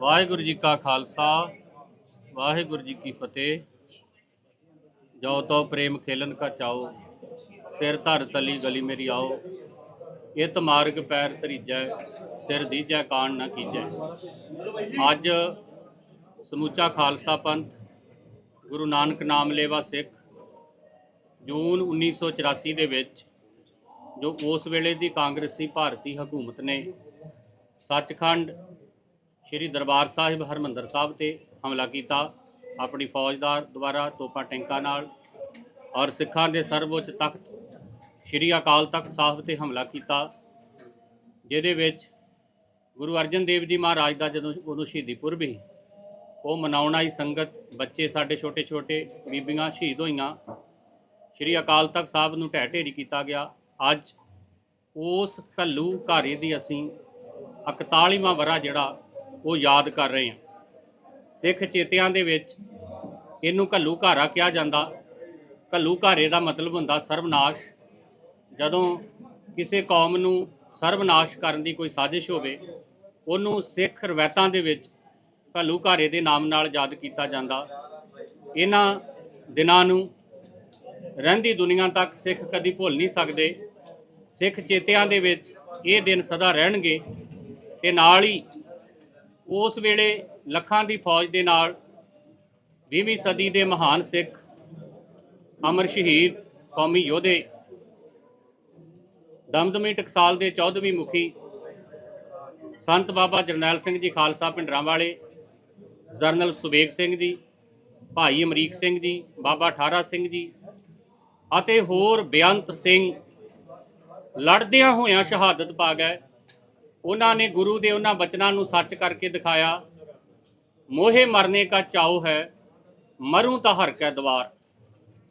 ਵਾਹਿਗੁਰੂ ਜੀ ਕਾ ਖਾਲਸਾ, ਵਾਹਿਗੁਰੂ ਜੀ ਕੀ ਫਤਿਹ। ਜੋ ਤੋ ਪ੍ਰੇਮ ਖੇਲਨ ਕਾ ਚਾਓ, ਸਿਰ ਧਰ ਤਲੀ ਗਲੀ ਮੇਰੀ ਆਓ। ਇਤ ਮਾਰਗ ਪੈਰ ਧਰੀਜੈ, ਸਿਰ ਦੀਜੈ ਕਾਣ ਨਾ ਕੀਜੈ। ਅੱਜ ਸਮੁੱਚਾ ਖਾਲਸਾ ਪੰਥ, ਗੁਰੂ ਨਾਨਕ ਨਾਮ ਲੇਵਾ ਸਿੱਖ, ਜੂਨ 1984 ਦੇ ਵਿੱਚ, ਜੋ ਉਸ ਵੇਲੇ ਦੀ ਕਾਂਗਰਸੀ ਭਾਰਤੀ ਹਕੂਮਤ ਨੇ, ਸੱਚਖੰਡ ਸ਼੍ਰੀ ਦਰਬਾਰ ਸਾਹਿਬ ਹਰਮੰਦਰ ਸਾਹਿਬ ਤੇ ਹਮਲਾ ਕੀਤਾ। ਆਪਣੀ ਫੌਜਦਾਰ ਦੁਆਰਾ ਤੋਪਾਂ ਟੈਂਕਾਂ ਨਾਲ ਔਰ ਸਿੱਖਾਂ ਦੇ ਸਰਵਉੱਚ ਤਖਤ ਸ਼੍ਰੀ ਅਕਾਲ ਤਖਤ ਸਾਹਿਬ ਤੇ ਹਮਲਾ ਕੀਤਾ, ਜਿਹਦੇ ਵਿੱਚ ਗੁਰੂ ਅਰਜਨ ਦੇਵ ਜੀ ਮਹਾਰਾਜ ਦਾ ਜਦੋਂ ਉਦੋਂ ਸ਼ਹੀਦੀ ਪੁਰਬ ਸੀ, ਉਹ ਮਨਾਉਣ ਆਈ ਸੰਗਤ, ਬੱਚੇ ਸਾਡੇ ਛੋਟੇ ਛੋਟੇ ਬੀਬੀਆਂ ਸ਼ਹੀਦ ਹੋਈਆਂ। ਸ਼੍ਰੀ ਅਕਾਲ ਤਖਤ ਸਾਹਿਬ ਨੂੰ ਢਹਿ ਢੇਰੀ ਕੀਤਾ ਗਿਆ। ਅੱਜ ਉਸ ਕੱਲੂ ਘਾਰੇ ਦੀ ਅਸੀਂ 41ਵਾਂ ਵਰਾ ਜਿਹੜਾ ਉਹ ਯਾਦ ਕਰ ਰਹੇ ਹਾਂ। ਸਿੱਖ ਚੇਤਿਆਂ ਦੇ ਵਿੱਚ ਇਹਨੂੰ ਘੱਲੂ ਘਾਰਾ ਕਿਹਾ ਜਾਂਦਾ। ਕੱਲੂ ਘਾਰੇ ਦਾ ਮਤਲਬ ਹੁੰਦਾ ਸਰਵਨਾਸ਼। ਜਦੋਂ ਕਿਸੇ ਕੌਮ ਨੂੰ ਸਰਵਨਾਸ਼ ਕਰਨ ਦੀ ਕੋਈ ਸਾਜ਼ਿਸ਼ ਹੋਵੇ, ਉਹਨੂੰ ਸਿੱਖ ਰਵਾਇਤਾਂ ਦੇ ਵਿੱਚ ਕੱਲੂ ਘਾਰੇ ਦੇ ਨਾਮ ਨਾਲ ਯਾਦ ਕੀਤਾ ਜਾਂਦਾ। ਇਹਨਾਂ ਦਿਨਾਂ ਨੂੰ ਰਹਿੰਦੀ ਦੁਨੀਆ ਤੱਕ ਸਿੱਖ ਕਦੀ ਭੁੱਲ ਨਹੀਂ ਸਕਦੇ। ਸਿੱਖ ਚੇਤਿਆਂ ਦੇ ਵਿੱਚ ਇਹ ਦਿਨ ਸਦਾ ਰਹਿਣਗੇ ਤੇ ਨਾਲ ਹੀ ਉਸ ਵੇਲੇ ਲੱਖਾਂ ਦੀ ਫੌਜ ਦੇ ਨਾਲ 20ਵੀਂ ਸਦੀ ਦੇ ਮਹਾਨ ਸਿੱਖ ਅਮਰ ਸ਼ਹੀਦ ਕੌਮੀ ਯੋਧੇ ਦਮਦਮੀ ਟਕਸਾਲ ਦੇ 14ਵੀਂ ਮੁਖੀ ਸੰਤ ਬਾਬਾ ਜਰਨੈਲ ਸਿੰਘ ਜੀ ਖਾਲਸਾ ਪਿੰਡਰਾਂ ਵਾਲੇ, ਜਰਨਲ ਸੁਬੇਗ ਸਿੰਘ ਜੀ, ਭਾਈ ਅਮਰੀਕ ਸਿੰਘ ਜੀ, ਬਾਬਾ ਠਾਰਾ ਸਿੰਘ ਜੀ ਅਤੇ ਹੋਰ ਬੇਅੰਤ ਸਿੰਘ ਲੜਦਿਆਂ ਹੋਇਆਂ ਸ਼ਹਾਦਤ ਪਾ ਗਏ। ਉਹਨਾਂ ਨੇ ਗੁਰੂ ਦੇ ਉਹਨਾਂ ਬਚਨਾਂ ਨੂੰ ਸੱਚ ਕਰਕੇ ਦਿਖਾਇਆ। ਮੋਹੇ ਮਰਨੇ ਕਾ ਚਾਉ ਹੈ, ਮਰੂ ਤਾਂ ਹਰ ਕੈ ਦਵਾਰ।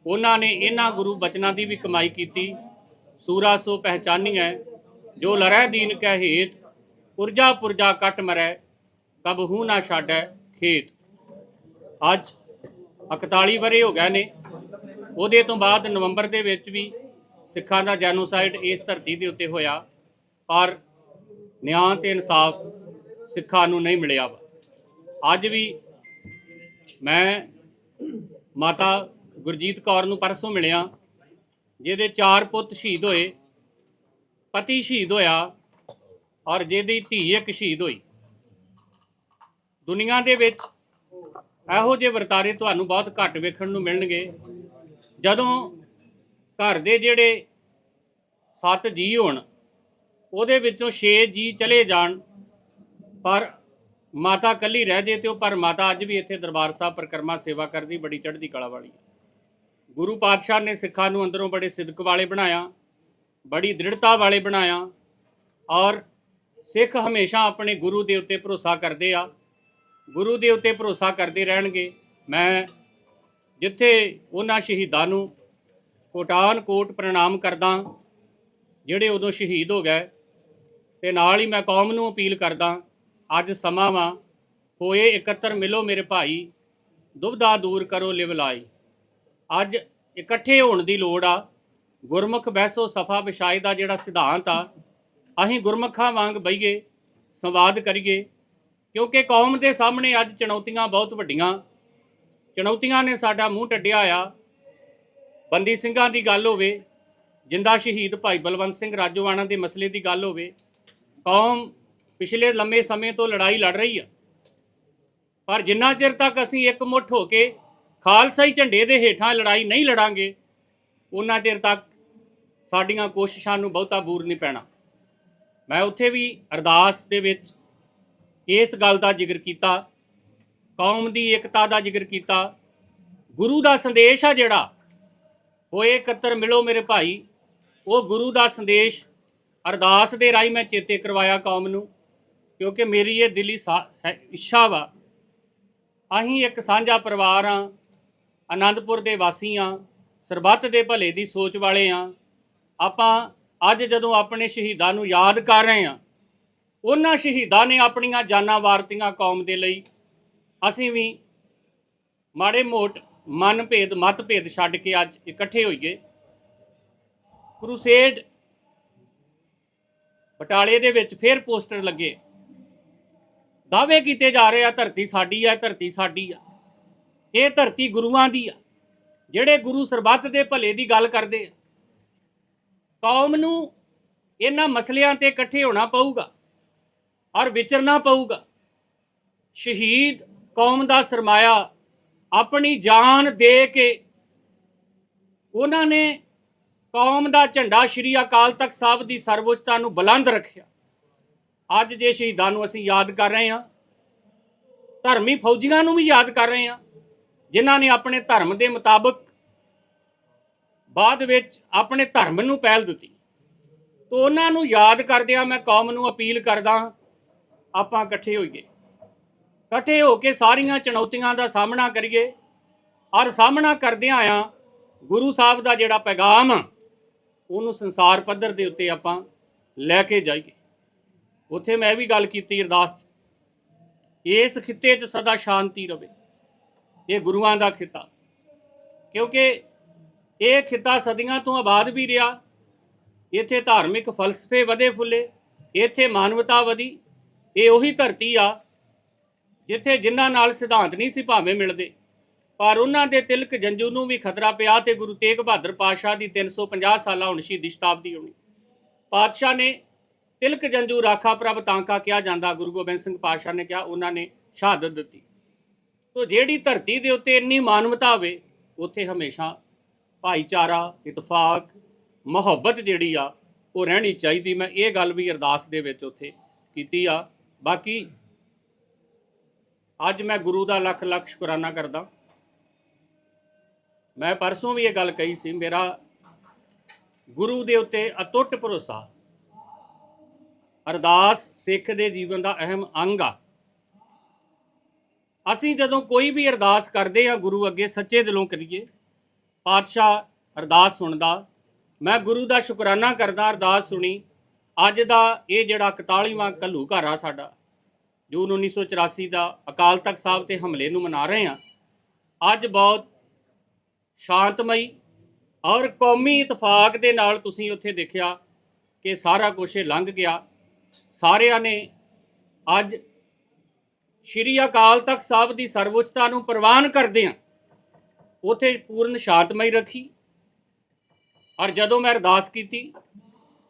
ਉਹਨਾਂ ਨੇ ਇਹਨਾਂ ਗੁਰੂ ਬਚਨਾਂ ਦੀ ਵੀ ਕਮਾਈ ਕੀਤੀ। ਸੂਰਾ ਸੋ ਪਹਿਚਾਨੀ ਹੈ, ਜੋ ਲੜੈ ਦੀਨ ਕੈ ਹੇਤ, ਪੁਰਜਾ ਪੁਰਜਾ ਕੱਟ ਮਰੈ ਕਬਹੂ ਨਾ ਛਾੜੈ ਖੇਤ। ਅੱਜ 41 ਵਰੇ ਹੋ ਗਏ ਨੇ। ਉਹਦੇ ਤੋਂ ਬਾਅਦ ਨਵੰਬਰ ਦੇ ਵਿੱਚ ਵੀ ਸਿੱਖਾਂ ਦਾ ਜੈਨੋਸਾਈਡ ਇਸ ਧਰਤੀ ਦੇ ਉੱਤੇ ਹੋਇਆ। ਪਰ ਨਿਆਂ ਤੇ ਇਨਸਾਫ ਸਿੱਖਾਂ ਨੂੰ ਨਹੀਂ ਮਿਲਿਆ ਵਾ। ਅੱਜ ਵੀ ਮੈਂ ਮਾਤਾ ਗੁਰਜੀਤ ਕੌਰ ਨੂੰ ਪਰਸੋਂ ਮਿਲਿਆ, ਜਿਹਦੇ ਚਾਰ ਪੁੱਤ ਸ਼ਹੀਦ ਹੋਏ, ਪਤੀ ਸ਼ਹੀਦ ਹੋਇਆ ਔਰ ਜਿਹਦੀ ਧੀ ਇੱਕ ਸ਼ਹੀਦ ਹੋਈ ਦੁਨੀਆ ਦੇ ਵਿੱਚ ਇਹੋ ਜਿਹੇ ਵਰਤਾਰੇ ਤੁਹਾਨੂੰ ਬਹੁਤ ਘੱਟ ਵੇਖਣ ਨੂੰ ਮਿਲਣਗੇ ਜਦੋਂ ਘਰ ਦੇ ਜਿਹੜੇ ਸੱਤ ਜੀ ਹੋਣ ਉਹਦੇ ਵਿੱਚੋਂ 6 ਜੀ ਚਲੇ ਜਾਣ, ਪਰ ਮਾਤਾ ਕੱਲੀ ਰਹਿ ਜੇ ਤੇ ਉਹ, ਪਰ ਮਾਤਾ ਅੱਜ ਵੀ ਇੱਥੇ ਦਰਬਾਰ ਸਾਹਿਬ ਪਰਿਕਰਮਾ ਸੇਵਾ ਕਰਦੀ, ਬੜੀ ਚੜ੍ਹਦੀ ਕਲਾ ਵਾਲੀ ਹੈ ਗੁਰੂ ਪਾਤਸ਼ਾਹ ਨੇ ਸਿੱਖਾਂ ਨੂੰ ਅੰਦਰੋਂ ਬੜੇ ਸਿਦਕ ਵਾਲੇ ਬਣਾਇਆ, ਬੜੀ ਦ੍ਰਿੜਤਾ ਵਾਲੇ ਬਣਾਇਆ, ਔਰ ਸਿੱਖ ਹਮੇਸ਼ਾ ਆਪਣੇ ਗੁਰੂ ਦੇ ਉੱਤੇ ਭਰੋਸਾ ਕਰਦੇ ਆ। ਗੁਰੂ ਦੇ ਉੱਤੇ ਭਰੋਸਾ ਕਰਦੇ ਰਹਿਣਗੇ। ਮੈਂ ਜਿੱਥੇ ਉਹਨਾਂ ਸ਼ਹੀਦਾਂ ਨੂੰ ਕੋਟਾਨ ਕੋਟ ਪ੍ਰਣਾਮ ਕਰਦਾ, ਜਿਹੜੇ ਉਦੋਂ ਸ਼ਹੀਦ ਹੋ ਗਏ ਤੇ ਨਾਲ ਹੀ ਮੈਂ ਕੌਮ ਨੂੰ ਅਪੀਲ ਕਰਦਾ, ਅੱਜ ਸਮਾਂ ਵਾ, ਹੋਏ ਇਕੱਤਰ ਮਿਲੋ ਮੇਰੇ ਭਾਈ ਦੁਬਦਾ ਦੂਰ ਕਰੋ ਲਿਵਲਾਈ ਅੱਜ ਇਕੱਠੇ ਹੋਣ ਦੀ ਲੋੜ ਆ, ਗੁਰਮੁਖ ਬਹਿਸੋ ਸਫਾ ਵਿਸ਼ਾਈ ਦਾ ਜਿਹੜਾ ਸਿਧਾਂਤ ਆ, ਅਸੀਂ ਗੁਰਮੁਖਾਂ ਵਾਂਗ ਬਈਏ, ਸੰਵਾਦ ਕਰੀਏ, ਕਿਉਂਕਿ ਕੌਮ ਦੇ ਸਾਹਮਣੇ ਅੱਜ ਚੁਣੌਤੀਆਂ ਬਹੁਤ ਵੱਡੀਆਂ। ਚੁਣੌਤੀਆਂ ਨੇ ਸਾਡਾ ਮੂੰਹ ਟੱਡਿਆ ਆ। ਬੰਦੀ ਸਿੰਘਾਂ ਦੀ ਗੱਲ ਹੋਵੇ, ਜਿੰਦਾ ਸ਼ਹੀਦ ਭਾਈ ਬਲਵੰਤ ਸਿੰਘ ਰਾਜੋਆਣਾ ਦੇ ਮਸਲੇ ਦੀ ਗੱਲ ਹੋਵੇ ਕੌਮ ਪਿਛਲੇ ਲੰਮੇ ਸਮੇਂ ਤੋਂ ਲੜਾਈ ਲੜ ਰਹੀ ਆ। ਪਰ ਜਿੰਨਾ ਚਿਰ ਤੱਕ ਅਸੀਂ ਇੱਕ ਮੁੱਠ ਹੋ ਕੇ ਖਾਲਸਾਈ ਝੰਡੇ ਦੇ ਹੇਠਾਂ ਲੜਾਈ ਨਹੀਂ ਲੜਾਂਗੇ, ਉਹਨਾਂ ਚਿਰ ਤੱਕ ਸਾਡੀਆਂ ਕੋਸ਼ਿਸ਼ਾਂ ਨੂੰ ਬਹੁਤਾ ਬੂਰ ਨਹੀਂ ਪੈਣਾ। ਮੈਂ ਉੱਥੇ ਵੀ ਅਰਦਾਸ ਦੇ ਵਿੱਚ ਇਸ ਗੱਲ ਦਾ ਜ਼ਿਕਰ ਕੀਤਾ, ਕੌਮ ਦੀ ਏਕਤਾ ਦਾ ਜ਼ਿਕਰ ਕੀਤਾ। ਗੁਰੂ ਦਾ ਸੰਦੇਸ਼ ਆ ਜਿਹੜਾ, ਹੋਏ ਇਕੱਤਰ ਮਿਲੋ ਮੇਰੇ ਭਾਈ, ਉਹ ਗੁਰੂ ਦਾ ਸੰਦੇਸ਼ ਅਰਦਾਸ ਦੇ ਰਾਹੀਂ ਮੈਂ ਚੇਤੇ ਕਰਵਾਇਆ ਕੌਮ ਨੂੰ, ਕਿਉਂਕਿ ਮੇਰੀ ਇਹ ਦਿਲੀ ਸਾ- ਹੈ, ਇੱਛਾ ਵਾ। ਅਸੀਂ ਇੱਕ ਸਾਂਝਾ ਪਰਿਵਾਰ ਆ, ਆਨੰਦਪੁਰ ਦੇ ਵਾਸੀ ਆ, ਸਰਬੱਤ ਦੇ ਭਲੇ ਦੀ ਸੋਚ ਵਾਲੇ ਆ। ਆਪਾਂ ਅੱਜ ਜਦੋਂ ਆਪਣੇ ਸ਼ਹੀਦਾਂ ਨੂੰ ਯਾਦ ਕਰ ਰਹੇ ਆ, ਉਹਨਾਂ ਸ਼ਹੀਦਾਂ ਨੇ ਆਪਣੀਆਂ ਜਾਨਾਂ ਵਾਰਤੀਆਂ ਕੌਮ ਦੇ ਲਈ। ਅਸੀਂ ਵੀ ਮਾੜੇ ਮੋਟ ਮਨ ਭੇਦ, ਮਤ ਛੱਡ ਕੇ ਅੱਜ ਇਕੱਠੇ ਹੋਈਏ। ਕਰੂਸੇਡ ਬਟਾਲੇ ਦੇ ਵਿੱਚ ਫਿਰ ਪੋਸਟਰ ਲੱਗੇ। ਦਾਅਵੇ ਕੀਤੇ ਜਾ ਰਹੇ ਆ, ਧਰਤੀ ਸਾਡੀ ਆ, ਧਰਤੀ ਸਾਡੀ ਆ। ਇਹ ਧਰਤੀ ਗੁਰੂਆਂ ਦੀ ਆ, ਜਿਹੜੇ ਗੁਰੂ ਸਰਬੱਤ ਦੇ ਭਲੇ ਦੀ ਗੱਲ ਕਰਦੇ ਆ। ਕੌਮ ਨੂੰ ਇਹਨਾਂ ਮਸਲਿਆਂ ਤੇ ਇਕੱਠੇ ਹੋਣਾ ਪਊਗਾ ਔਰ ਵਿਚਰਨਾ ਪਊਗਾ। ਸ਼ਹੀਦ ਕੌਮ ਦਾ ਸਰਮਾਇਆ ਆਪਣੀ ਜਾਨ ਦੇ ਕੇ ਉਹਨਾਂ ਨੇ ਕੌਮ ਦਾ ਝੰਡਾ ਸ਼੍ਰੀ ਅਕਾਲ ਤਖਤ ਸਾਹਿਬ ਦੀ ਸਰਵਉੱਚਤਾ ਨੂੰ ਬੁਲੰਦ ਰੱਖਿਆ। ਅੱਜ ਜੇ ਸ਼ਹੀਦਾਂ ਨੂੰ ਅਸੀਂ ਯਾਦ ਕਰ ਰਹੇ ਹਾਂ ਧਰਮੀ ਫੌਜੀਆਂ ਨੂੰ ਵੀ ਯਾਦ ਕਰ ਰਹੇ ਹਾਂ ਜਿਨ੍ਹਾਂ ਨੇ ਆਪਣੇ ਧਰਮ ਦੇ ਮੁਤਾਬਕ ਬਾਅਦ ਵਿੱਚ ਆਪਣੇ ਧਰਮ ਨੂੰ ਪਹਿਲ ਦਿੱਤੀ। ਤੋ ਉਹਨਾਂ ਨੂੰ ਯਾਦ ਕਰਦਿਆਂ ਮੈਂ ਕੌਮ ਨੂੰ ਅਪੀਲ ਕਰਦਾ ਹਾਂ, ਆਪਾਂ ਇਕੱਠੇ ਹੋਈਏ। ਇਕੱਠੇ ਹੋ ਕੇ ਸਾਰੀਆਂ ਚੁਣੌਤੀਆਂ ਦਾ ਸਾਹਮਣਾ ਕਰੀਏ। ਔਰ ਸਾਹਮਣਾ ਕਰਦਿਆਂ ਆ ਗੁਰੂ ਸਾਹਿਬ ਦਾ ਜਿਹੜਾ ਪੈਗਾਮ ਉਹਨੂੰ ਸੰਸਾਰ ਪੱਧਰ ਦੇ ਉੱਤੇ ਆਪਾਂ ਲੈ ਕੇ ਜਾਈਏ। ਉੱਥੇ ਮੈਂ ਵੀ ਗੱਲ ਕੀਤੀ ਅਰਦਾਸ 'ਚ। ਇਸ ਖਿੱਤੇ 'ਚ ਸਦਾ ਸ਼ਾਂਤੀ ਰਵੇ। ਇਹ ਗੁਰੂਆਂ ਦਾ ਖਿੱਤਾ। ਕਿਉਂਕਿ ਇਹ ਖਿੱਤਾ ਸਦੀਆਂ ਤੋਂ ਆਬਾਦ ਵੀ ਰਿਹਾ। ਇੱਥੇ ਧਾਰਮਿਕ ਫਲਸਫੇ ਵਧੇ ਫੁੱਲੇ। ਇੱਥੇ ਮਾਨਵਤਾ ਵਧੀ। ਇਹ ਉਹੀ ਧਰਤੀ ਆ ਜਿੱਥੇ ਜਿਨ੍ਹਾਂ ਨਾਲ ਸਿਧਾਂਤ ਨਹੀਂ ਸੀ ਭਾਵੇਂ ਮਿਲਦੇ। ਪਰ ਉਹਨਾਂ ਦੇ ਤਿਲਕ ਜੰਜੂ ਨੂੰ ਵੀ ਖਤਰਾ ਪਿਆ ਤੇ ਗੁਰੂ ਤੇਗ ਬਹਾਦਰ ਪਾਤਸ਼ਾਹ ਦੀ 350 ਸਾਲਾ ਹੁਣ ਸ਼ਹੀਦੀ ਸ਼ਤਾਬਦੀ ਹੋਣੀ। ਪਾਤਸ਼ਾਹ ਨੇ ਤਿਲਕ ਜੰਜੂ ਰਾਖਾ ਪ੍ਰਭ ਤਾਂਕਾ ਕਿਹਾ ਜਾਂਦਾ, ਗੁਰੂ ਗੋਬਿੰਦ ਸਿੰਘ ਪਾਤਸ਼ਾਹ ਨੇ ਕਿਹਾ, ਉਹਨਾਂ ਨੇ ਸ਼ਹਾਦਤ ਦਿੱਤੀ। ਤੋ ਜਿਹੜੀ ਧਰਤੀ ਦੇ ਉੱਤੇ ਇੰਨੀ ਮਾਨਵਤਾ ਹੋਵੇ, ਉੱਥੇ ਹਮੇਸ਼ਾ ਭਾਈਚਾਰਾ, ਇਤਫਾਕ, ਮੁਹੱਬਤ ਜਿਹੜੀ ਆ, ਉਹ ਰਹਿਣੀ ਚਾਹੀਦੀ। ਮੈਂ ਇਹ ਗੱਲ ਵੀ ਅਰਦਾਸ ਦੇ ਵਿੱਚ ਉੱਥੇ ਕੀਤੀ ਆ। ਬਾਕੀ ਅੱਜ ਮੈਂ ਗੁਰੂ ਦਾ ਲੱਖ ਲੱਖ ਸ਼ੁਕਰਾਨਾ ਕਰਦਾ। ਮੈਂ ਪਰਸੋਂ ਵੀ ਇਹ ਗੱਲ ਕਹੀ ਸੀ, ਮੇਰਾ ਗੁਰੂ ਦੇ ਉੱਤੇ ਅਟੁੱਟ ਭਰੋਸਾ, ਅਰਦਾਸ ਸਿੱਖ ਦੇ ਜੀਵਨ ਦਾ ਅਹਿਮ ਅੰਗ ਆ। ਅਸੀਂ ਜਦੋਂ ਕੋਈ ਵੀ ਅਰਦਾਸ ਕਰਦੇ ਆ ਗੁਰੂ ਅੱਗੇ ਸੱਚੇ ਦਿਲੋਂ ਕਰੀਏ, ਪਾਤਸ਼ਾਹ ਅਰਦਾਸ ਸੁਣਦਾ, ਮੈਂ ਗੁਰੂ ਦਾ ਸ਼ੁਕਰਾਨਾ ਕਰਦਾ ਅਰਦਾਸ ਸੁਣੀ। ਅੱਜ ਦਾ ਇਹ ਜਿਹੜਾ 41ਵਾਂ ਕੱਲੂ ਘਰ ਆ ਸਾਡਾ ਜੂਨ 1984 ਦਾ ਅਕਾਲ ਤਖਤ ਸਾਹਿਬ ਤੇ ਹਮਲੇ ਨੂੰ ਮਨਾ ਰਹੇ ਆ ਅੱਜ ਬਹੁਤ ਸ਼ਾਂਤਮਈ ਔਰ ਕੌਮੀ ਇਤਫਾਕ ਦੇ ਨਾਲ ਤੁਸੀਂ ਉੱਥੇ ਦੇਖਿਆ ਕਿ ਸਾਰਾ ਕੁਝ ਇਹ ਲੰਘ ਗਿਆ। ਸਾਰਿਆਂ ਨੇ ਅੱਜ ਸ਼੍ਰੀ ਅਕਾਲ ਤਖਤ ਸਾਹਿਬ ਦੀ ਸਰਵਉੱਚਤਾ ਨੂੰ ਪ੍ਰਵਾਨ ਕਰਦੇ ਆ ਉਥੇ ਪੂਰਨ ਸ਼ਾਂਤਮਈ ਰੱਖੀ। ਔਰ ਜਦੋਂ ਮੈਂ ਅਰਦਾਸ ਕੀਤੀ,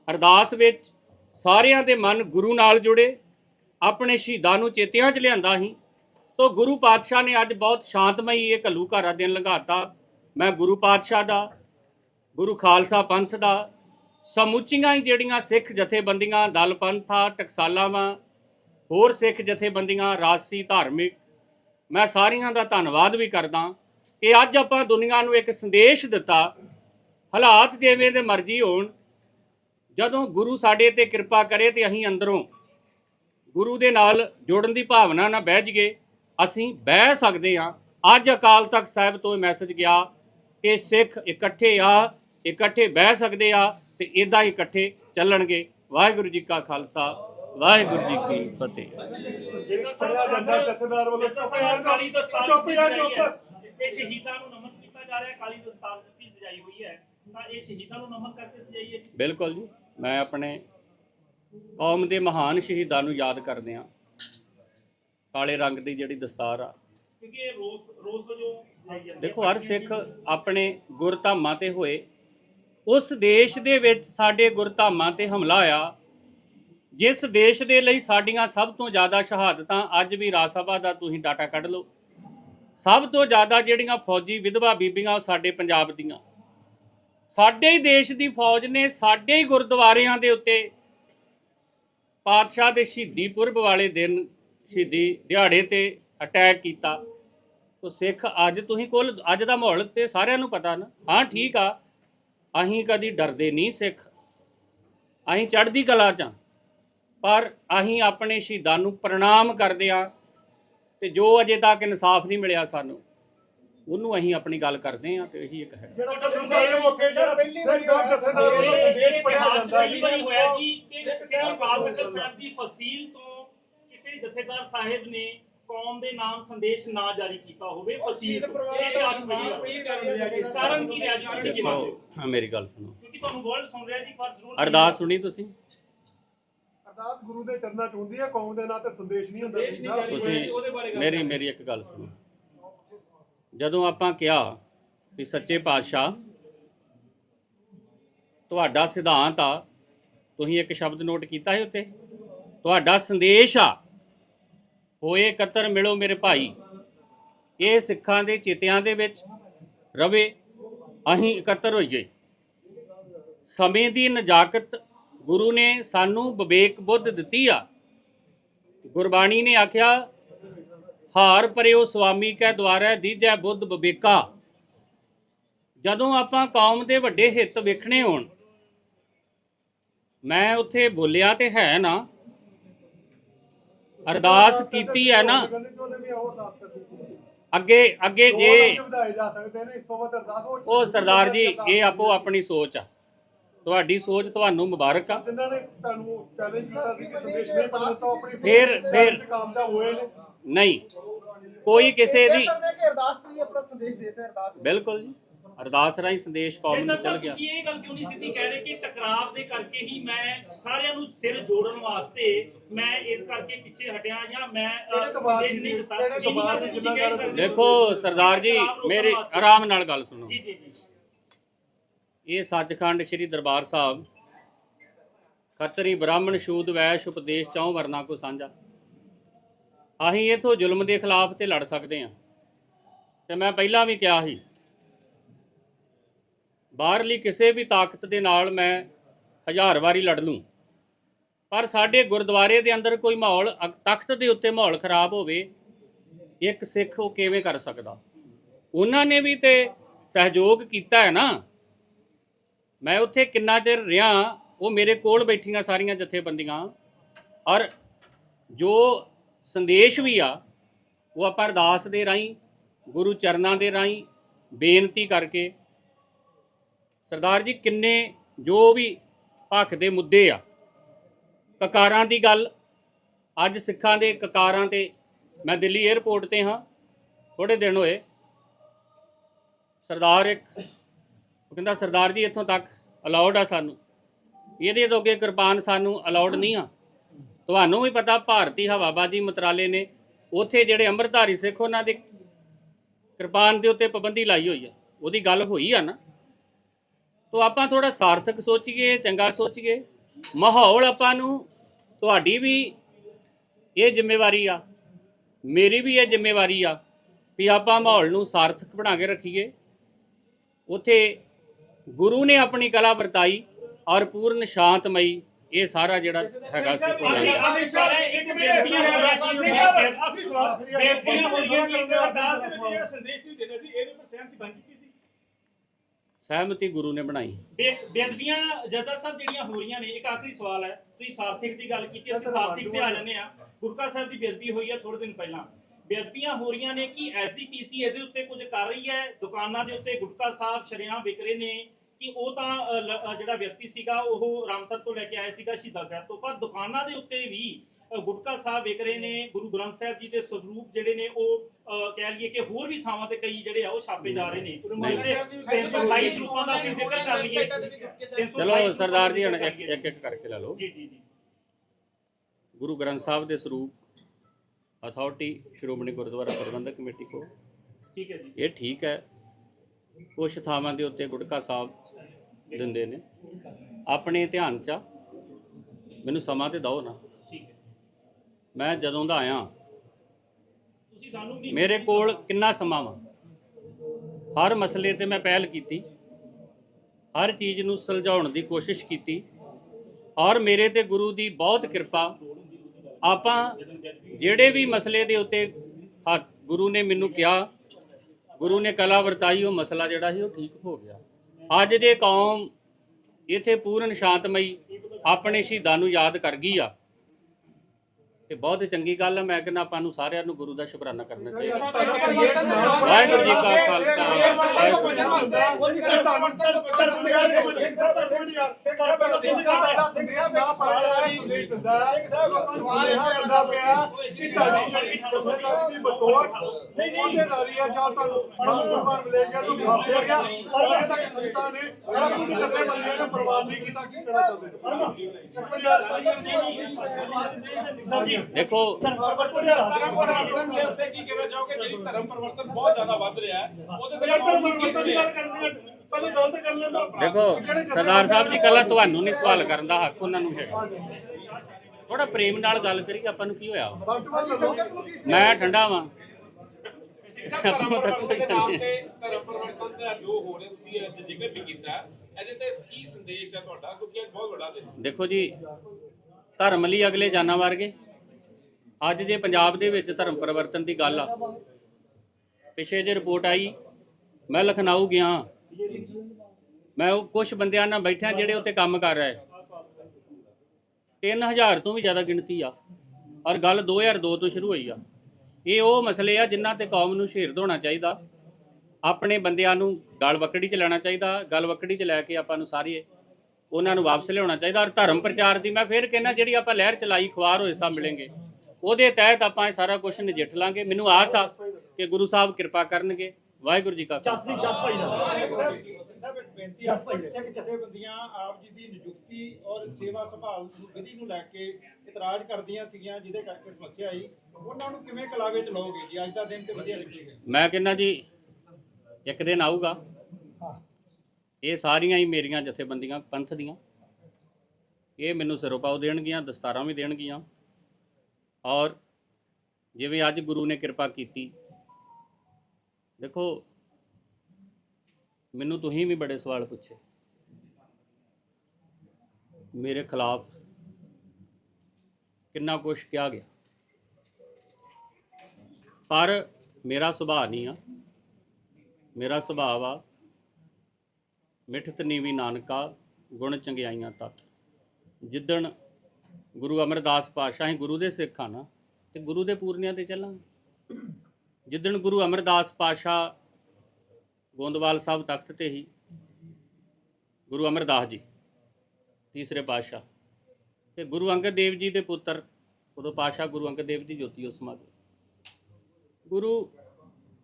ਅਰਦਾਸ ਵਿੱਚ ਸਾਰਿਆਂ ਦੇ ਮਨ ਗੁਰੂ ਨਾਲ ਜੁੜੇ। ਆਪਣੇ ਸ਼ਹੀਦਾਂ ਨੂੰ ਚੇਤਿਆਂ 'ਚ ਲਿਆਂਦਾ ਸੀ। ਤੋ ਗੁਰੂ ਪਾਤਸ਼ਾਹ ਨੇ ਅੱਜ ਬਹੁਤ ਸ਼ਾਂਤਮਈ ਇਹ ਘੱਲੂ ਘਾਰਾ ਦਿਨ ਲੰਘਾਤਾ। ਮੈਂ ਗੁਰੂ ਪਾਤਸ਼ਾਹ ਦਾ, ਗੁਰੂ ਖਾਲਸਾ ਪੰਥ ਦਾ, ਸਮੁੱਚੀਆਂ ਹੀ ਜਿਹੜੀਆਂ ਸਿੱਖ ਜਥੇਬੰਦੀਆਂ, ਦਲ ਪੰਥਾ, ਟਕਸਾਲਾਵਾਂ, ਹੋਰ ਸਿੱਖ ਜਥੇਬੰਦੀਆਂ, ਰਾਜਸੀ, ਧਾਰਮਿਕ, ਮੈਂ ਸਾਰੀਆਂ ਦਾ ਧੰਨਵਾਦ ਵੀ ਕਰਦਾ ਕਿ ਅੱਜ ਆਪਾਂ ਦੁਨੀਆ ਨੂੰ ਇੱਕ ਸੰਦੇਸ਼ ਦਿੱਤਾ, ਹਾਲਾਤ ਜਿਵੇਂ ਦੇ ਮਰਜ਼ੀ ਹੋਣ, ਜਦੋਂ ਗੁਰੂ ਸਾਡੇ ਤੇ ਕਿਰਪਾ ਕਰੇ ਤੇ ਅਸੀਂ ਅੰਦਰੋਂ ਗੁਰੂ ਦੇ ਨਾਲ ਜੁੜਨ ਦੀ ਭਾਵਨਾ ਨਾਲ ਬਹਿ ਜਾਈਏ, ਅਸੀਂ ਬਹਿ ਸਕਦੇ ਹਾਂ। ਅੱਜ ਅਕਾਲ ਤਖਤ ਸਾਹਿਬ ਤੋਂ ਇਹ ਮੈਸੇਜ ਗਿਆ ਕਿ ਸਿੱਖ ਇਕੱਠੇ ਆ ਇਕੱਠੇ ਬਹਿ ਸਕਦੇ ਆ ਤੇ ਇਦਾਂ ਹੀ ਇਕੱਠੇ ਚੱਲਣਗੇ। ਵਾਹਿਗੁਰੂ ਜੀ ਕਾ ਖਾਲਸਾ ਵਾਹਿਗੁਰੂ ਜੀ ਕੀ ਫਤਿਹ। ਜਿਹੜਾ ਫੜਿਆ ਜਾਂਦਾ ਜਥੇਦਾਰ ਵੱਲੋਂ ਚੁੱਪ ਯਾਰ ਕਾਲੀ ਦਸਤਾਰ ਚੁੱਪ ਯਾਰ ਚੁੱਪ ਇਹ ਸ਼ਹੀਦਾਂ ਨੂੰ ਨਮਨ ਕੀਤਾ ਜਾ ਰਿਹਾ ਕਾਲੀ ਦਸਤਾਰ ਤੁਸੀਂ ਸਜਾਈ ਹੋਈ ਹੈ। ਤਾਂ ਇਹ ਸ਼ਹੀਦਾਂ ਨੂੰ ਨਮਨ ਕਰਕੇ ਸਜਾਈਏ। ਬਿਲਕੁਲ ਜੀ। ਮੈਂ ਆਪਣੇ ਕੌਮ ਦੇ ਮਹਾਨ ਸ਼ਹੀਦਾਂ ਨੂੰ ਯਾਦ ਕਰਦੇ ਆ ਕਾਲੇ ਰੰਗ ਦੀ ਜਿਹੜੀ ਦਸਤਾਰ ਆ ਕਿਉਂਕਿ ਇਹ ਰੋਜ਼ ਰੋਜ਼ ਵਜੋਂ ਸਜਾਈ ਜਾਂਦੀ ਹੈ। ਦੇਖੋ, ਹਰ ਸਿੱਖ ਆਪਣੇ ਗੁਰਧਾਮਾਂ ਤੇ ਹੋਏ। ਉਸ ਦੇਸ਼ ਦੇ ਵਿੱਚ ਸਾਡੇ ਗੁਰਧਾਮਾਂ ਤੇ ਹਮਲਾ ਹੋਇਆ। ਜਿਸ ਦੇਸ਼ ਦੇ ਲਈ ਸਾਡੀਆਂ ਸਭ ਤੋਂ ਜ਼ਿਆਦਾ ਸ਼ਹਾਦਤਾਂ ਅੱਜ ਵੀ ਰਾਜ ਸਭਾ ਦਾ ਤੁਸੀਂ ਡਾਟਾ ਕੱਢ ਲਓ। ਸਭ ਤੋਂ ਜ਼ਿਆਦਾ ਜਿਹੜੀਆਂ ਫੌਜੀ ਵਿਧਵਾ ਬੀਬੀਆਂ ਉਹ ਸਾਡੇ ਪੰਜਾਬ ਦੀਆਂ। ਸਾਡੇ ਹੀ ਦੇਸ਼ ਦੀ ਫੌਜ ਨੇ ਸਾਡੇ ਹੀ ਗੁਰਦੁਆਰਿਆਂ ਦੇ ਉੱਤੇ ਪਾਤਸ਼ਾਹ ਦੇ ਸ਼ਹੀਦੀ ਪੁਰਬ ਵਾਲੇ ਦਿਨ, ਸ਼ਹੀਦੀ ਦਿਹਾੜੇ ਤੇ ਅਟੈਕ ਕੀਤਾ। ਤੋ ਸਿੱਖ ਅੱਜ ਤੁਸੀਂ ਕੋਲ ਅੱਜ ਦਾ ਮਾਹੌਲ ਤੇ ਸਾਰਿਆਂ ਨੂੰ ਪਤਾ ਨਾ। ਹਾਂ ਠੀਕ ਆ। ਅਸੀਂ ਕਦੀ ਡਰਦੇ ਨਹੀਂ ਸਿੱਖ। ਅਸੀਂ ਚੜ੍ਹਦੀ ਕਲਾ ਚ। ਪਰ ਅਸੀਂ ਆਪਣੇ ਸ਼ਹੀਦਾਂ ਨੂੰ ਪ੍ਰਣਾਮ ਕਰਦੇ ਆ ਤੇ ਜੋ ਅਜੇ ਤੱਕ ਇਨਸਾਫ ਨਹੀਂ ਮਿਲਿਆ ਸਾਨੂੰ ਉਹਨੂੰ ਅਸੀਂ ਆਪਣੀ ਗੱਲ ਕਰਦੇ ਆ ਤੇ ਇਹੀ ਇੱਕ ਹੈ। ਜਿਹੜਾ ਜਥੇਦਾਰ ਨੂੰ ਮੌਕੇ ਜਿਹੜਾ ਸਿੰਘ ਸਾਹਿਬ ਜਥੇਦਾਰ ਵੱਲੋਂ ਸੰਦੇਸ਼ ਪੜਿਆ ਜਾਂਦਾ ਪਹਿਲੀ ਵਾਰੀ ਹੋਇਆ ਜੀ ਕਿ ਸ੍ਰੀ ਅਕਾਲ ਤਖਤ ਸਾਹਿਬ ਦੀ ਫਸੀਲ ਤੋਂ ਕਿਸੇ ਜਥੇਦਾਰ ਸਾਹਿਬ ਨੇ ਕੌਮ ਦੇ ਨਾਮ ਸੰਦੇਸ਼ ਨਾ ਜਾਰੀ ਕੀਤਾ ਹੋਵੇ ਫਸੀਲ ਤੋਂ ਇਹ ਅੱਜ ਪਹਿਲੀ ਵਾਰ ਕਾਰਨ ਕੀ ਰਿਹਾ ਜੀ? ਤੁਸੀਂ ਕੀ ਮੰਨਦੇ ਹੋ ਮੇਰੀ ਗੱਲ ਸੁਣੋ। ਕਿਉਂਕਿ ਤੁਹਾਨੂੰ ਵਰਡ ਸੁਣ ਰਿਹਾ ਜੀ ਪਰ ਜ਼ਰੂਰ ਅਰਦਾਸ ਸੁਣੀ ਤੁਸੀਂ? ਅਰਦਾਸ ਗੁਰੂ ਦੇ ਚਰਨਾਂ ਚ ਹੁੰਦੀ ਹੈ ਕੌਮ ਦੇ ਨਾਂ ਤੇ ਸੰਦੇਸ਼ ਨਹੀਂ ਹੁੰਦਾ ਤੁਸੀਂ ਮੇਰੀ ਮੇਰੀ ਇੱਕ ਗੱਲ ਸੁਣੋ। ਜਦੋਂ ਆਪਾਂ ਕਿਹਾ ਵੀ ਸੱਚੇ ਪਾਤਸ਼ਾਹ ਤੁਹਾਡਾ ਸਿਧਾਂਤ ਆ ਤੁਸੀਂ ਇੱਕ ਸ਼ਬਦ ਨੋਟ ਕੀਤਾ ਹੈ ਉੱਤੇ ਤੁਹਾਡਾ ਸੰਦੇਸ਼ ਆ। ਹੋਏ ਇਕੱਤਰ ਮਿਲੋ ਮੇਰੇ ਭਾਈ। ਇਹ ਸਿੱਖਾਂ ਦੇ ਚੇਤਿਆਂ ਦੇ ਵਿੱਚ ਰਵੇ, ਅਸੀਂ ਇਕੱਤਰ ਹੋਈਏ। ਸਮੇਂ ਦੀ ਨਜਾਕਤ ਗੁਰੂ ਨੇ ਸਾਨੂੰ ਵਿਵੇਕ ਬੁੱਧ ਦਿੱਤੀ ਆ। ਗੁਰਬਾਣੀ ਨੇ ਆਖਿਆ, ਹਾਰ ਪਰਿਓ ਸੁਆਮੀ ਕੈ ਦੁਆਰੈ ਦੀਜੈ ਬੁੱਧ ਵਿਵੇਕਾ। ਜਦੋਂ ਆਪਾਂ ਕੌਮ ਦੇ ਵੱਡੇ ਹਿੱਤ ਵੇਖਣੇ ਹੋਣ, ਮੈਂ ਉੱਥੇ ਬੋਲਿਆ ਤੇ ਹੈ ਨਾ ਅਰਦਾਸ ਕੀਤੀ ਹੈ ਨਾ। ਅੱਗੇ ਅੱਗੇ ਜੇ ਉਹ ਸਰਦਾਰ ਜੀ ਇਹ ਆਪੋ ਆਪਣੀ ਸੋਚ ਆ। ਤੁਹਾਡੀ ਸੋਚ ਤੁਹਾਨੂੰ ਮੁਬਾਰਕ ਆ। ਜਿਨ੍ਹਾਂ ਨੇ ਤੁਹਾਨੂੰ ਚੈਲੰਜ ਕੀਤਾ ਸੀ ਕਿ ਸੰਦੇਸ਼ ਨਹੀਂ ਪਤਾ ਦਿੱਤਾ ਉਹ ਆਪਣੀ ਫਿਰ- ਫਿਰ- ਚ ਕਾਮਯਾਬ ਹੋਏ ਨੇ। ਨਹੀਂ ਕੋਈ ਕਿਸੇ ਦੀ ਸਕਦੇ ਕਿ ਅਰਦਾਸ ਲਈ ਆਪਣਾ ਸੰਦੇਸ਼ ਦੇਤੇ ਅਰਦਾਸ। ਬਿਲਕੁਲ ਜੀ। ਅਰਦਾਸ ਰਾਹੀਂ ਸੰਦੇਸ਼ ਕੌਮ ਨੂੰ ਚੱਲ ਸਾਹਿਬ ਗਿਆ। ਤੁਸੀਂ ਇਹ ਗੱਲ ਕਿਉਂ ਨਹੀਂ ਸਿੱਧੀ ਕਹਿ ਰਹੇ ਕਿ ਟਕਰਾਵ ਦੇ ਕਰਕੇ ਹੀ ਮੈਂ ਸਾਰਿਆਂ ਨੂੰ ਸਿਰ ਜੋੜਨ ਵਾਸਤੇ ਮੈਂ ਇਸ ਕਰਕੇ ਪਿੱਛੇ ਹਟਿਆ ਜਾਂ ਮੈਂ ਸੰਦੇਸ਼ ਨਹੀਂ ਦਿੱਤਾ। ਦੇਖੋ ਸਰਦਾਰ ਜੀ ਮੇਰੀ। ਆਰਾਮ ਨਾਲ ਗੱਲ ਸੁਣੋ। ਜੀ ਜੀ ਜੀ। ਇਹ ਸੱਚਖੰਡ ਸ੍ਰੀ ਦਰਬਾਰ ਸਾਹਿਬ ਖੱਤਰੀ ਬ੍ਰਾਹਮਣ ਸ਼ੂਦ ਵੈਸ਼ ਉਪਦੇਸ਼ ਚੌਂ ਵਰਨਾ ਕੋ ਸਾਂਝਾ। ਅਸੀਂ ਇਥੋਂ ਜ਼ੁਲਮ ਦੇ ਖਿਲਾਫ ਤੇ ਲੜ ਸਕਦੇ ਹਾਂ। ਤੇ ਮੈਂ ਪਹਿਲਾਂ ਵੀ ਕਿਹਾ ਸੀ ਬਾਹਰਲੀ ਕਿਸੇ ਵੀ ਤਾਕਤ ਦੇ ਨਾਲ ਮੈਂ ਹਜ਼ਾਰ ਵਾਰੀ ਲੜ ਲੂੰ। ਪਰ ਸਾਡੇ ਗੁਰਦੁਆਰੇ ਦੇ ਅੰਦਰ ਕੋਈ ਮਾਹੌਲ ਅ- ਤਖਤ ਦੇ ਉੱਤੇ ਮਾਹੌਲ ਖਰਾਬ ਹੋਵੇ, ਇੱਕ ਸਿੱਖ ਉਹ ਕਿਵੇਂ ਕਰ ਸਕਦਾ? ਉਹਨਾਂ ਨੇ ਵੀ ਤੇ ਸਹਿਯੋਗ ਕੀਤਾ ਹੈ ਨਾ। ਮੈਂ ਉੱਥੇ ਕਿੰਨਾ ਚਿਰ ਰਿਹਾ, ਉਹ ਮੇਰੇ ਕੋਲ ਬੈਠੀਆਂ ਸਾਰੀਆਂ ਜਥੇਬੰਦੀਆਂ, ਔਰ ਜੋ ਸੰਦੇਸ਼ ਵੀ ਆ, ਉਹ ਆਪਾਂ ਅਰਦਾਸ ਦੇ ਰਾਹੀਂ, ਗੁਰੂ ਚਰਨਾਂ ਦੇ ਰਾਹੀਂ ਬੇਨਤੀ ਕਰਕੇ ਸਰਦਾਰ ਜੀ, ਕਿੰਨੇ ਜੋ ਵੀ ਭੱਖ ਦੇ ਮੁੱਦੇ ਆ, ਕਕਾਰਾਂ ਦੀ ਗੱਲ, ਅੱਜ ਸਿੱਖਾਂ ਦੇ ਕਕਾਰਾਂ ਤੇ ਮੈਂ ਦਿੱਲੀ 에ਅਰਪੋਰਟ ਤੇ ਹਾਂ ਥੋੜੇ ਦਿਨ ਹੋਏ, ਸਰਦਾਰ ਇੱਕ, ਉਹ ਕਹਿੰਦਾ, ਸਰਦਾਰ ਜੀ, ਇੱਥੋਂ ਤੱਕ ਅਲਾਉਡ ਆ ਸਾਨੂੰ। ਇਹਦੇ ਤੋਂ ਅੱਗੇ ਕਿਰਪਾਨ ਸਾਨੂੰ ਅਲਾਉਡ ਨਹੀਂ ਆ। ਤੁਹਾਨੂੰ ਵੀ ਪਤਾ, ਭਾਰਤੀ ਹਵਾਬਾਜ਼ੀ ਮੰਤਰਾਲੇ ਨੇ ਉੱਥੇ ਜਿਹੜੇ ਅੰਮ੍ਰਿਤਧਾਰੀ ਸਿੱਖ, ਉਹਨਾਂ ਦੇ ਕਿਰਪਾਨ ਦੇ ਉੱਤੇ ਪਾਬੰਦੀ ਲਾਈ ਹੋਈ ਆ। ਉਹਦੀ ਗੱਲ ਹੋਈ ਆ ਨਾ। ਤੋ ਆਪਾਂ ਥੋੜਾ ਸਾਰਥਕ ਸੋਚੀਏ ਚੰਗਾ ਸੋਚੀਏ ਮਾਹੌਲ ਆਪਾਂ ਨੂੰ ਤੁਹਾਡੀ ਵੀ ਇਹ ਜ਼ਿੰਮੇਵਾਰੀ ਆ ਮੇਰੀ ਵੀ ਇਹ ਜ਼ਿੰਮੇਵਾਰੀ ਆ ਵੀ ਆਪਾਂ ਮਾਹੌਲ ਨੂੰ ਸਾਰਥਕ ਬਣਾ ਕੇ ਰੱਖੀਏ ਉਥੇ ਗੁਰੂ ਨੇ ਆਪਣੀ ਕਲਾ ਵਰਤਾਈ ਔਰ ਪੂਰਨ ਸ਼ਾਂਤਮਈ ਇਹ ਸਾਰਾ ਜਿਹੜਾ ਹੈਗਾ ਸੀ ਅਰਦਾਸ ਦੇ ਵਿੱਚ ਜਿਹੜਾ ਸੰਦੇਸ਼ ਵੀ ਦੇਣਾ ਸੀ ਇਹਦੇ ਉੱਪਰ ਸਹਿਮਤੀ ਬਣ ਚੁੱਕੀ ਸਹਿਮਤੀ ਗੁਰੂ ਨੇ ਬਣਾਈ। ਬੇਅਦਬੀਆਂ ਜੱਦਾ ਸਾਹਿਬ ਜਿਹੜੀਆਂ ਹੋ ਰਹੀਆਂ ਨੇ ਇੱਕ ਆਖਰੀ ਸਵਾਲ ਹੈ। ਤੁਸੀਂ ਸਾਰਥਿਕ ਦੀ ਗੱਲ ਕੀਤੀ ਅਸੀਂ ਸਾਰਥਿਕ ਤੇ ਆ ਜਾਂਦੇ ਆ ਗੁਰਕਾ ਸਾਹਿਬ ਦੀ ਬੇਅਦਬੀ ਹੋਈ ਹੈ ਥੋੜੇ ਦਿਨ ਪਹਿਲਾਂ। ਬੇਅਦਬੀਆਂ ਹੋ ਰਹੀਆਂ ਨੇ ਕਿ ਐਸਜੀਪੀਸੀ ਇਹਦੇ ਉੱਤੇ ਕੁਝ ਕਰ ਰਹੀ ਹੈ? ਦੁਕਾਨਾਂ ਦੇ ਉੱਤੇ ਗੁਟਕਾ ਸਾਹਿਬ ਸ਼ਰੇਆਮ ਵਿਕ ਰਹੇ ਨੇ ਕਿ ਉਹ ਤਾਂ ਜਿਹੜਾ ਵਿਅਕਤੀ ਸੀਗਾ ਉਹ ਰਾਮਸਰ ਤੋਂ ਲੈ ਕੇ ਆਇਆ ਸੀਗਾ ਸ਼ਹੀਦਾਂ ਸਾਹਿਬ ਤੋਂ। ਪਰ ਦੁਕਾਨਾਂ ਦੇ ਉੱਤੇ ਵੀ ਗੁਟਕਾ ਸਾਹਿਬ ਵਿਕ ਰਹੇ ਨੇ ਗੁਰੂ ਗ੍ਰੰਥ ਸਾਹਿਬ ਜੀ ਦੇ ਸਰੂਪ ਜਿਹੜੇ ਨੇ ਉਹ ਕਹਿ ਲਈਏ ਕਿ ਹੋਰ ਵੀ ਥਾਵਾਂ ਤੇ ਕਈ ਜਿਹੜੇ ਆ ਉਹ ਛਾਪੇ ਜਾ ਰਹੇ ਨੇ। ਨਹੀਂ। 328 ਸਰੂਪਾਂ ਦਾ ਅਸੀਂ ਜ਼ਿਕਰ ਕਰ ਲਈਏ। 328 ਚਲੋ ਸਰਦਾਰ ਜੀ ਹੁਣ ਇੱਕ ਇੱਕ ਇੱਕ ਕਰਕੇ ਲੈ ਲਓ। ਜੀ ਜੀ ਜੀ। ਗੁਰੂ ਗ੍ਰੰਥ ਸਾਹਿਬ ਦੇ ਸਰੂਪ ਅਥਾਰਟੀ ਸ਼੍ਰੋਮਣੀ ਗੁਰਦੁਆਰਾ ਪ੍ਰਬੰਧਕ ਕਮੇਟੀ ਕੋ ਠੀਕ ਹੈ ਜੀ। ਇਹ ਠੀਕ ਹੈ। ਕੁਝ ਥਾਵਾਂ ਦੇ ਉੱਤੇ ਗੁਟਕਾ ਸਾਹਿਬ ਦਿੰਦੇ ਨੇ। ਆਪਣੇ ਧਿਆਨ ਚ। ਮੈਨੂੰ ਸਮਾਂ ਤੇ ਦਿਓ ਨਾ। ਮੈਂ ਜਦੋਂ ਦਾ ਆਇਆ ਤੁਸੀਂ ਸਾਨੂੰ ਵੀ ਮੇਰੇ ਕੋਲ ਕਿੰਨਾ ਸਮਾਂ ਵਾ? ਹਰ ਮਸਲੇ ਤੇ ਮੈਂ ਪਹਿਲ ਕੀਤੀ ਹਰ ਚੀਜ਼ ਨੂੰ ਸੁਲਝਾਉਣ ਦੀ ਕੋਸ਼ਿਸ਼ ਕੀਤੀ ਔਰ ਮੇਰੇ ਤੇ ਗੁਰੂ ਦੀ ਬਹੁਤ ਕਿਰਪਾ। ਆਪਾਂ ਜਿਹੜੇ ਵੀ ਮਸਲੇ ਦੇ ਉੱਤੇ ਗੁਰੂ ਨੇ ਮੈਨੂੰ ਕਿਹਾ ਗੁਰੂ ਨੇ ਕਲਾ ਵਰਤਾਈ ਉਹ ਮਸਲਾ ਜਿਹੜਾ ਸੀ ਉਹ ਠੀਕ ਹੋ ਗਿਆ। ਅੱਜ ਜੇ ਕੌਮ ਇੱਥੇ ਪੂਰਨ ਸ਼ਾਂਤਮਈ ਆਪਣੇ ਸ਼ਹੀਦਾਂ ਨੂੰ ਯਾਦ ਕਰ ਗਈ ਆ ਤੇ ਬਹੁਤ ਚੰਗੀ ਗੱਲ ਹੈ ਮੈਂ ਕਹਿੰਦਾ ਆਪਾਂ ਨੂੰ ਸਾਰਿਆਂ ਨੂੰ ਗੁਰੂ ਦਾ ਸ਼ੁਕਰਾਨਾ ਕਰਨਾ ਚਾਹੀਦਾ ਵਾਹਿਗੁਰੂ ਜੀ ਕਾ ਖਾਲਸਾ ਵਾਹਿਗੁਰੂ ਜੀ ਕੀ ਫਤਿਹ। ਦੇਖੋ ਧਰਮ ਪਰਿਵਰਤਨ ਦੇ ਉੱਤੇ ਕੀ ਕਹਿਣਾ ਚਾਹੋਗੇ ਜਿਹੜੀ ਧਰਮ ਪਰਿਵਰਤਨ ਬਹੁਤ ਜ਼ਿਆਦਾ ਵੱਧ ਰਿਹਾ ਹੈ ਉਹਦੇ ਵਿੱਚ ਧਰਮ ਪਰਿਵਰਤਨ ਦੀ ਗੱਲ ਕਰਨੀ ਹੈ ਪਹਿਲੇ ਗੱਲ ਤਾਂ ਕਰ ਲੈਂਦਾ ਦੇਖੋ, ਸਰਦਾਰ ਸਾਹਿਬ ਜੀ ਕੱਲਾ ਤੁਹਾਨੂੰ ਨਹੀਂ ਸਵਾਲ ਕਰਨ ਦਾ ਹੱਕ, ਉਹਨਾਂ ਨੂੰ ਹੈਗਾ। ਥੋੜਾ ਪ੍ਰੇਮ ਨਾਲ ਗੱਲ ਕਰੀ, ਆਪਾਂ ਨੂੰ ਕੀ ਹੋਇਆ? ਮੈਂ ਠੰਡਾ ਵਾਂ। ਧਰਮ ਪਰਿਵਰਤਨ ਦਾ ਜੋ ਹੋ ਰਿਹਾ ਤੁਸੀਂ ਅੱਜ ਜ਼ਿਕਰ ਵੀ ਕੀਤਾ ਇਹਦੇ ਤੇ ਕੀ ਸੰਦੇਸ਼ ਹੈ ਤੁਹਾਡਾ ਕਿਉਂਕਿ ਇਹ ਬਹੁਤ ਵੱਡਾ ਦਿਨ ਦੇਖੋ ਜੀ, ਧਰਮ ਲਈ ਅਗਲੇ ਜਾਨਾਂ ਵਰਗੇ। ਅੱਜ ਜੇ ਪੰਜਾਬ ਦੇ ਵਿੱਚ ਧਰਮ ਪਰਿਵਰਤਨ ਦੀ ਗੱਲ ਆ, ਪਿਛੇ ਜੇ ਰਿਪੋਰਟ ਆਈ, ਮੈਂ ਲਖਨਊ ਗਿਆ, ਮੈਂ ਉਹ ਕੁਝ ਬੰਦਿਆਂ ਨਾਲ ਬੈਠਿਆ ਜਿਹੜੇ ਉੱਤੇ ਕੰਮ ਕਰ ਰਹੇ। 3000 ਤੋਂ ਵੀ ਜ਼ਿਆਦਾ ਗਿਣਤੀ ਆ, ਔਰ ਗੱਲ 2002 ਤੋਂ ਸ਼ੁਰੂ ਹੋਈ ਆ। ਇਹ ਉਹ ਮਸਲੇ ਆ ਜਿਨ੍ਹਾਂ ਤੇ ਕੌਮ ਨੂੰ ਸ਼ੇਰਦ ਹੋਣਾ ਚਾਹੀਦਾ, ਆਪਣੇ ਬੰਦਿਆਂ ਨੂੰ ਗਲ ਵਕੜੀ ਚ ਲੈਣਾ ਚਾਹੀਦਾ, ਗਲ ਵਕੜੀ ਚ ਲੈ ਕੇ ਆਪਾਂ ਨੂੰ ਸਾਰੇ ਉਹਨਾਂ ਨੂੰ ਵਾਪਸ ਲਿਆਉਣਾ ਚਾਹੀਦਾ, ਔਰ ਧਰਮ ਪ੍ਰਚਾਰ ਦੀ ਮੈਂ ਫਿਰ ਕਹਿੰਦਾ ਜਿਹੜੀ ਆਪਾਂ ਲਹਿਰ ਚਲਾਈ, ਖੁਆਰ ਹੋਏ ਸਭ ਮਿਲेंगे ਉਹਦੇ ਤਹਿਤ ਆਪਾਂ ਇਹ ਸਾਰਾ ਕੁਝ ਨਜਿੱਠ ਲਾਂਗੇ। ਮੈਨੂੰ ਆਸ ਆ ਕਿ ਗੁਰੂ ਸਾਹਿਬ ਕਿਰਪਾ ਕਰਨਗੇ। ਵਾਹਿਗੁਰੂ ਜੀ ਕਾ ਖਾਲਸਾ। ਸਾਹਿਬ ਇੱਕ ਬੇਨਤੀ ਹੈ ਸਿੱਖ ਜਥੇਬੰਦੀਆਂ ਆਪ ਜੀ ਦੀ ਨਿਯੁਕਤੀ ਔਰ ਸੇਵਾ ਸੰਭਾਲ ਵਿਧੀ ਨੂੰ ਲੈ ਕੇ ਇਤਰਾਜ਼ ਕਰਦੀਆਂ ਸੀਗੀਆਂ ਜਿਹਦੇ ਕਰਕੇ ਸਮੱਸਿਆ ਆਈ। ਉਹਨਾਂ ਨੂੰ ਕਿਵੇਂ ਕਲਾਵੇ ਚ ਲਓਗੇ ਜੀ? ਅੱਜ ਦਾ ਦਿਨ ਤੇ ਵਧੀਆ ਨਿਕਲੇਗਾ ਮੈਂ ਕਹਿੰਦਾ ਜੀ ਇੱਕ ਦਿਨ ਆਊਗਾ। ਇਹ ਸਾਰੀਆਂ ਹੀ ਮੇਰੀਆਂ ਜਥੇਬੰਦੀਆਂ ਪੰਥ ਦੀਆਂ। ਇਹ ਮੈਨੂੰ ਸਿਰੋਪਾਉ ਦੇਣਗੀਆਂ ਦਸਤਾਰਾਂ ਵੀ ਦੇਣਗੀਆਂ। ਔਰ ਜਿਵੇਂ ਅੱਜ ਗੁਰੂ ਨੇ ਕਿਰਪਾ ਕੀਤੀ। ਦੇਖੋ, ਮੈਨੂੰ ਤੁਸੀਂ ਵੀ ਬੜੇ ਸਵਾਲ ਪੁੱਛੇ। ਮੇਰੇ ਖਿਲਾਫ ਕਿੰਨਾ ਕੁਝ ਕਿਹਾ ਗਿਆ। ਪਰ ਮੇਰਾ ਸੁਭਾਅ ਨਹੀਂ ਆ। ਮੇਰਾ ਸੁਭਾਅ ਆ ਮਿਠਤ ਨੀਵੀ ਨਾਨਕਾ ਗੁਣ ਚੰਗਿਆਈਆਂ ਤਤ। ਜਿੱਦਣ ਗੁਰੂ ਅਮਰਦਾਸ ਪਾਤਸ਼ਾਹ ਹੀ ਗੁਰੂ ਦੇ ਸਿੱਖ ਆ ਨਾ, ਤੇ ਗੁਰੂ ਦੇ ਪੂਰਨਿਆਂ ਤੇ ਚੱਲਾਂਗੇ। ਜਿੱਦਣ ਗੁਰੂ ਅਮਰਦਾਸ ਪਾਤਸ਼ਾਹ ਗੋਂਦਵਾਲ ਸਾਹਿਬ ਤਖਤ ਤੇ ਹੀ ਗੁਰੂ ਅਮਰਦਾਸ ਜੀ, ਤੀਸਰੇ ਪਾਤਸ਼ਾਹ, ਤੇ ਗੁਰੂ ਅੰਗਦ ਦੇਵ ਜੀ ਦੇ ਪੁੱਤਰ, ਉਦੋਂ ਪਾਤਸ਼ਾਹ ਗੁਰੂ ਅੰਗਦ ਦੇਵ ਜੀ ਜੋਤੀ ਉਸ ਸਮਾਗਮ ਗੁਰੂ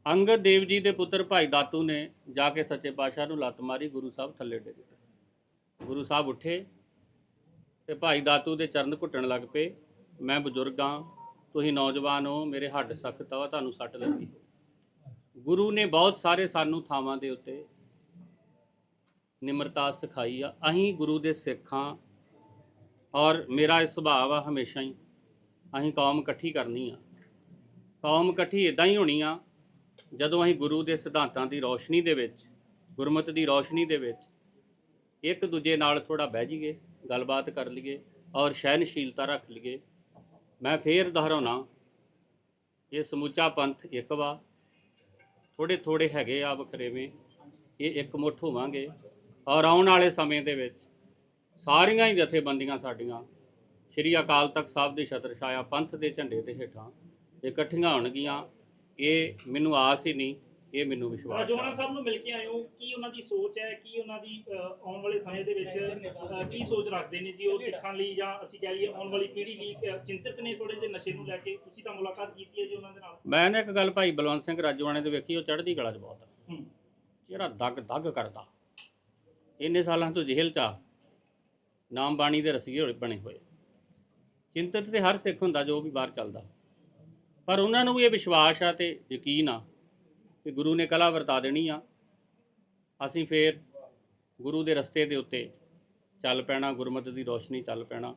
ਅੰਗਦ ਦੇਵ ਜੀ ਦੇ ਪੁੱਤਰ ਭਾਈ ਦਾਤੂ ਨੇ ਜਾ ਕੇ ਸੱਚੇ ਪਾਤਸ਼ਾਹ ਨੂੰ ਲੱਤ ਮਾਰੀ, ਗੁਰੂ ਸਾਹਿਬ ਥੱਲੇ ਡਿੱਗ ਗਏ। ਗੁਰੂ ਸਾਹਿਬ ਉੱਠੇ ਤੇ ਭਾਈ ਦਾਤੂ ਦੇ ਚਰਨ ਘੁੱਟਣ ਲੱਗ ਪਏ। ਮੈਂ ਬਜ਼ੁਰਗ ਹਾਂ ਤੁਸੀਂ ਨੌਜਵਾਨ ਹੋ, ਮੇਰੇ ਹੱਡ ਸਖਤ ਆ ਤੁਹਾਨੂੰ ਸੱਟ ਲੱਗੀ। ਗੁਰੂ ਨੇ ਬਹੁਤ ਸਾਰੇ ਸਾਨੂੰ ਥਾਵਾਂ ਦੇ ਉੱਤੇ ਨਿਮਰਤਾ ਸਿਖਾਈ ਆ। ਅਸੀਂ ਗੁਰੂ ਦੇ ਸਿੱਖਾਂ ਔਰ ਮੇਰਾ ਇਹ ਸੁਭਾਅ ਆ ਹਮੇਸ਼ਾ ਹੀ। ਅਸੀਂ ਕੌਮ ਇਕੱਠੀ ਕਰਨੀ ਆ। ਕੌਮ ਇਕੱਠੀ ਇਦਾਂ ਹੀ ਹੋਣੀ ਆ, ਜਦੋਂ ਅਸੀਂ ਗੁਰੂ ਦੇ ਸਿਧਾਂਤਾਂ ਦੀ ਰੌਸ਼ਨੀ ਦੇ ਵਿੱਚ, ਗੁਰਮਤ ਦੀ ਰੌਸ਼ਨੀ ਦੇ ਵਿੱਚ ਇੱਕ ਦੂਜੇ ਨਾਲ ਥੋੜਾ ਬਹਿ ਜਾਈਏ। ਗੱਲਬਾਤ ਕਰ ਲਈਏ ਔਰ ਸਹਿਨਸ਼ੀਲਤਾ ਰੱਖ ਲਈਏ। ਮੈਂ ਫੇਰ ਦੁਹਰਾਉਣਾ, ਇਹ ਸਮੁੱਚਾ ਪੰਥ ਇੱਕ ਵਾ। ਥੋੜੇ ਥੋੜੇ ਹੈਗੇ ਆ ਵਖਰੇਵੇਂ ਇਹ ਇੱਕ ਮੁੱਠ ਹੋਵਾਂਗੇ। ਔਰ ਆਉਣ ਵਾਲੇ ਸਮੇਂ ਦੇ ਵਿੱਚ ਸਾਰੀਆਂ ਹੀ ਜਥੇਬੰਦੀਆਂ ਸਾਡੀਆਂ, ਸ਼੍ਰੀ ਅਕਾਲ ਤਖਤ ਸਾਹਿਬ ਦੇ ਛਤਰ ਛਾਇਆ ਪੰਥ ਦੇ ਝੰਡੇ ਦੇ ਹੇਠਾਂ ਇਕੱਠੀਆਂ ਹੋਣਗੀਆਂ। ਇਹ ਮੈਨੂੰ ਆਸ ਹੀ ਨਹੀਂ ਇਹ ਮੈਨੂੰ ਵਿਸ਼ਵਾਸ ਹੈ ਸਾਹਿਬ ਨੂੰ ਮਿਲ ਕੇ ਆਏ ਹੋ ਕੀ ਉਹਨਾਂ ਦੀ ਸੋਚ ਹੈ ਕੀ ਉਹਨਾਂ ਦੀ ਅ, ਆਉਣ ਵਾਲੇ ਸਮੇਂ ਦੇ ਵਿੱਚ ਅ, ਕੀ ਸੋਚ ਰੱਖਦੇ ਨੇ ਜੀ ਉਹ ਸਿੱਖਾਂ ਲਈ ਜਾਂ ਅਸੀਂ ਕਹਿ ਲਈਏ ਆਉਣ ਵਾਲੀ ਪੀੜ੍ਹੀ ਲਈ ਅ, ਚਿੰਤਤ ਨੇ ਥੋੜੇ ਜਿਹੇ ਨਸ਼ੇ ਨੂੰ ਲੈ ਕੇ ਤੁਸੀਂ ਤਾਂ ਮੁਲਾਕਾਤ ਕੀਤੀ ਹੈ ਜੀ ਉਹਨਾਂ ਦੇ ਨਾਲ? ਮੈਂ ਨਾ ਇੱਕ ਗੱਲ ਭਾਈ ਬਲਵੰਤ ਸਿੰਘ ਰਾਜੋਆਣੇ ਦੇ ਵੇਖੀ ਉਹ ਚੜ੍ਹਦੀ ਕਲਾ 'ਚ ਬਹੁਤ ਆ। ਹੂੰ। ਚਿਹਰਾ ਦਗ ਦਗ ਕਰਦਾ। ਇੰਨੇ ਸਾਲਾਂ ਤੋਂ ਜੇਲ੍ਹ 'ਚ ਆ। ਨਾਮ ਬਾਣੀ ਦੇ ਰਸੀਏ ਹੋਏ ਬਣੇ ਹੋਏ। ਚਿੰਤਤ ਤੇ ਹਰ ਸਿੱਖ ਹੁੰਦਾ ਜੋ ਵੀ ਬਾਹਰ ਚੱਲਦਾ। ਪਰ ਉਹਨਾਂ ਨੂੰ ਵੀ ਇਹ ਵਿਸ਼ਵਾਸ ਆ ਤੇ ਯਕੀਨ ਆ ਕਿ ਗੁਰੂ ਨੇ ਕਲਾ ਵਰਤਾ ਦੇਣੀ ਆ। ਅਸੀਂ ਫੇਰ ਗੁਰੂ ਦੇ ਰਸਤੇ ਦੇ ਉੱਤੇ ਚੱਲ ਪੈਣਾ ਗੁਰਮਤਿ ਦੀ ਰੋਸ਼ਨੀ ਚੱਲ ਪੈਣਾ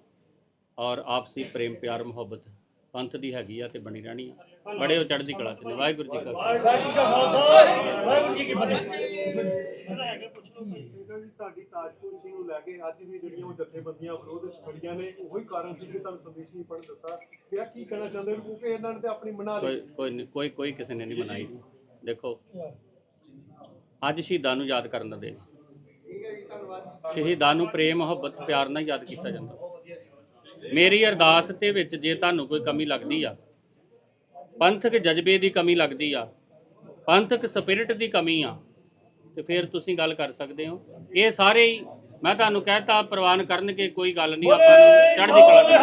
ਔਰ ਆਪਸੀ ਪ੍ਰੇਮ ਪਿਆਰ ਮੁਹੱਬਤ ਪੰਥ ਦੀ ਹੈਗੀ ਆ ਤੇ ਬਣੀ ਰਹਿਣੀ ਆ। ਬੜੇ ਉਹ ਚੜ੍ਹਦੀ ਕਲਾ ਚ ਨੇ। ਵਾਹਿਗੁਰੂ ਜੀ ਕਾ ਤੁਹਾਡੀ ਤਾਜਪੁਰ ਜੀ ਨੂੰ ਲੈ ਕੇ ਅੱਜ ਵੀ ਜਿਹੜੀਆਂ ਉਹ ਜਥੇਬੰਦੀਆਂ ਵਿਰੋਧ ਵਿੱਚ ਖੜੀਆਂ ਨੇ ਉਹੀ ਕਾਰਨ ਸੀ ਕਿ ਤੁਹਾਨੂੰ ਸੰਦੇਸ਼ ਨਹੀਂ ਪੜ੍ਹ ਦਿੱਤਾ। ਤੇ ਆ ਕੀ ਕਹਿਣਾ ਚਾਹੁੰਦੇ ਹੋ? ਕਿਉਂਕਿ ਇਹਨਾਂ ਨੇ ਤੇ ਆਪਣੀ ਮਨਾ ਲਈ। ਕੋਈ ਕੋਈ ਕੋਈ ਕਿਸੇ ਨੇ ਨਹੀਂ ਮਨਾਈ। ਦੇਖੋ ਅੱਜ ਸ਼ਹੀਦਾਂ ਨੂੰ ਯਾਦ ਕਰਨ ਦਾ ਦਿਨ ਹੈ। ਸ਼ਹੀਦਾਂ ਨੂੰ ਪ੍ਰੇਮ ਮੁਹੱਬਤ ਪਿਆਰ ਨਾਲ ਯਾਦ ਕੀਤਾ ਜਾਂਦਾ। ਮੇਰੀ ਅਰਦਾਸ ਤੇ ਵਿੱਚ ਜੇ ਤੁਹਾਨੂੰ ਕੋਈ ਕਮੀ ਲੱਗਦੀ ਆ ਪੰਥਕ ਜਜ਼ਬੇ ਦੀ ਕਮੀ ਲੱਗਦੀ ਆ ਪੰਥਕ ਸਪਿਰਿਟ ਦੀ ਕਮੀ ਆ ਤੇ ਫਿਰ ਤੁਸੀਂ ਗੱਲ ਕਰ ਸਕਦੇ ਹੋ। ਇਹ ਸਾਰੇ ਹੀ ਮੈਂ ਤੁਹਾਨੂੰ ਕਹਿਤਾ ਪ੍ਰਵਾਨ ਕਰਨਗੇ ਕੋਈ ਗੱਲ ਨਹੀਂ ਆਪਾਂ ਨੂੰ ਚੜ੍ਹਦੀ ਕਲਾ ਦੇ